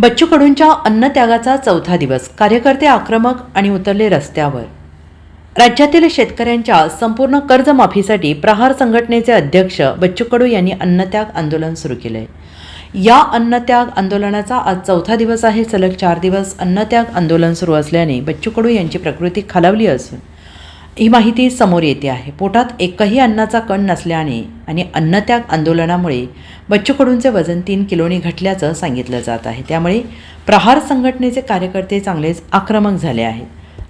बच्चू कडूंच्या अन्नत्यागाचा चौथा दिवस. कार्यकर्ते आक्रमक आणि उतरले रस्त्यावर. राज्यातील शेतकऱ्यांच्या संपूर्ण कर्जमाफीसाठी प्रहार संघटनेचे अध्यक्ष बच्चू कडू यांनी अन्नत्याग आंदोलन सुरू केले आहे या अन्नत्याग आंदोलनाचा आज चौथा दिवस आहे. सलग चार दिवस अन्नत्याग आंदोलन सुरू असल्याने बच्चू कडू यांची प्रकृती खालावली असून ही माहिती समोर येते आहे. पोटात एकही अन्नाचा कण नसल्याने आणि अन्नत्याग आंदोलनामुळे बच्चू कडूंचे वजन तीन किलोनी घटल्याचं सांगितलं जात आहे. त्यामुळे प्रहार संघटनेचे कार्यकर्ते चांगलेच आक्रमक झाले आहेत.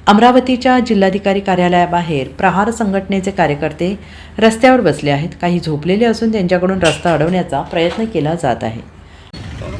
अमरावतीच्या जिल्हाधिकारी कार्यालयाबाहेर प्रहार संघटनेचे कार्यकर्ते रस्त्यावर बसले आहेत. काही झोपलेले असून त्यांच्याकडून रस्ता अडवण्याचा प्रयत्न केला जात आहे.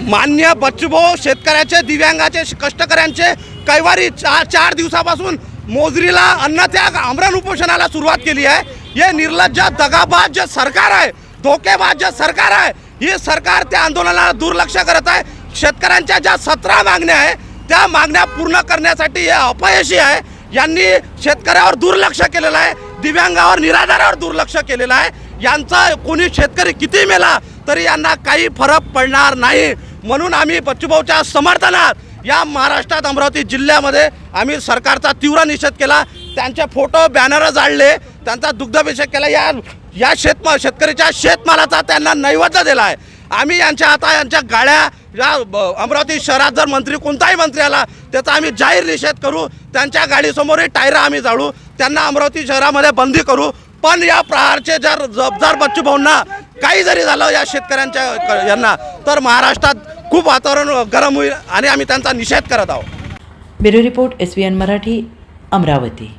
मान्य बच्चूभाऊ शेतकऱ्याचे दिव्यांगाचे कष्टकऱ्यांचे कैवारी चार चार दिवसापासून मोजरीला अन्नत्याग आमरण उपोषणाला सुरुवात केली आहे. हे निर्लज्ज दगाबाज जे सरकार आहे धोकेबाज जे सरकार आहे हे सरकार त्या आंदोलनाला दुर्लक्ष करत आहे. शेतकऱ्यांच्या ज्या सतरा मागण्या आहे त्या मागण्या पूर्ण करण्यासाठी हे अपयशी आहे. यांनी शेतकऱ्यावर दुर्लक्ष केलेलं आहे दिव्यांगावर निराधारावर दुर्लक्ष केलेलं आहे. यांचा कोणी शेतकरी किती मेला तरी यांना काही फरक पडणार नाही. म्हणून आम्ही बच्चूभाऊच्या समर्थनात या महाराष्ट्रात अमरावती जिल्ह्यामध्ये आम्ही सरकारचा तीव्र निषेध केला. त्यांचे फोटो बॅनर जाळले त्यांचा दुग्धाभिषेक केला. या या शेतमा शेतकऱ्याच्या शेतमालाचा त्यांना नैवेद्य दिला आहे. आम्ही यांच्या आता यांच्या गाड्या या ब- अमरावती शहरात जर मंत्री कोणताही मंत्री आला त्याचा आम्ही जाहीर निषेध करू. त्यांच्या गाडीसमोरही टायरं आम्ही जाळू. त्यांना अमरावती शहरामध्ये बंदी करू. पण या प्रहारचे जर जबदार बच्चूभाऊंना काही जरी झालं या शेतकऱ्यांच्या क- यांना तर महाराष्ट्रात खूप वातावरण गरम होईल आणि आम्ही त्यांचा निषेध करत आहोत. Bureau report S Marathi Amravati.